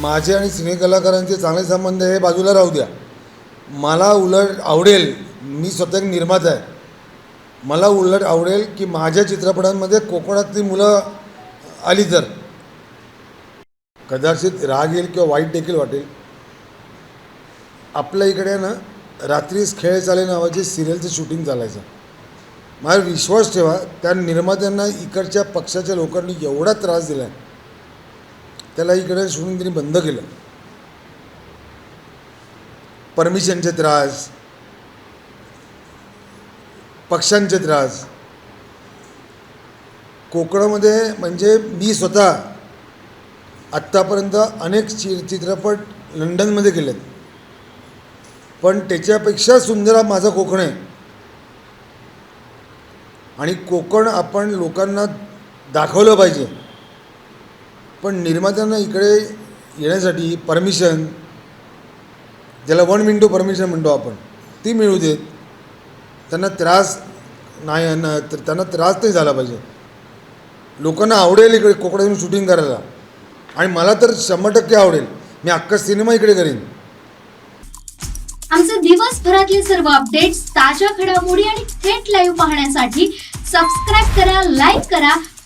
माझे आणि सिनेकलाकारांचे चांगले संबंध हे बाजूला राहू द्या. मला उलट आवडेल मी स्वतः एक निर्माता आहे. मला उलट आवडेल की माझ्या चित्रपटांमध्ये कोकणातली मुलं आली तर. कदाचित राग येईल किंवा वाईट देखील वाटेल. आपल्या इकडे ना रात्रीच खेळ चाले नावाची सिरियलचं शूटिंग चालायचं. माझा विश्वास ठेवा त्या निर्मात्यांना इकडच्या पक्षाच्या लोकांनी एवढा त्रास दिला आहे त्याला इकडे सोडून त्यांनी बंद केलं. परमिशनचे त्रास पक्षांचे त्रास. कोकणामध्ये म्हणजे मी स्वतः आत्तापर्यंत अनेक चि चित्रपट लंडनमध्ये केलेत. पण त्याच्यापेक्षा सुंदर हा माझा कोकण आहे. आणि कोकण आपण लोकांना दाखवलं पाहिजे. पण निर्मात्यांना इकडे येण्यासाठी परमिशन ज्याला वन विंडो परमिशन म्हणतो आपण ती मिळू देत. त्यांना त्रास नाही तर त्यांना त्रास नाही झाला पाहिजे. लोकांना आवडेल इकडे कोकणातून शूटिंग करायला. आणि मला तर शंभर टक्के आवडेल. मी अख्खा सिनेमा इकडे करेन. आमचे दिवसभरातले सर्व अपडेट्स ताज्या घडामोडी आणि थेट लाईव्ह पाहण्यासाठी सबस्क्राईब करा लाईक करा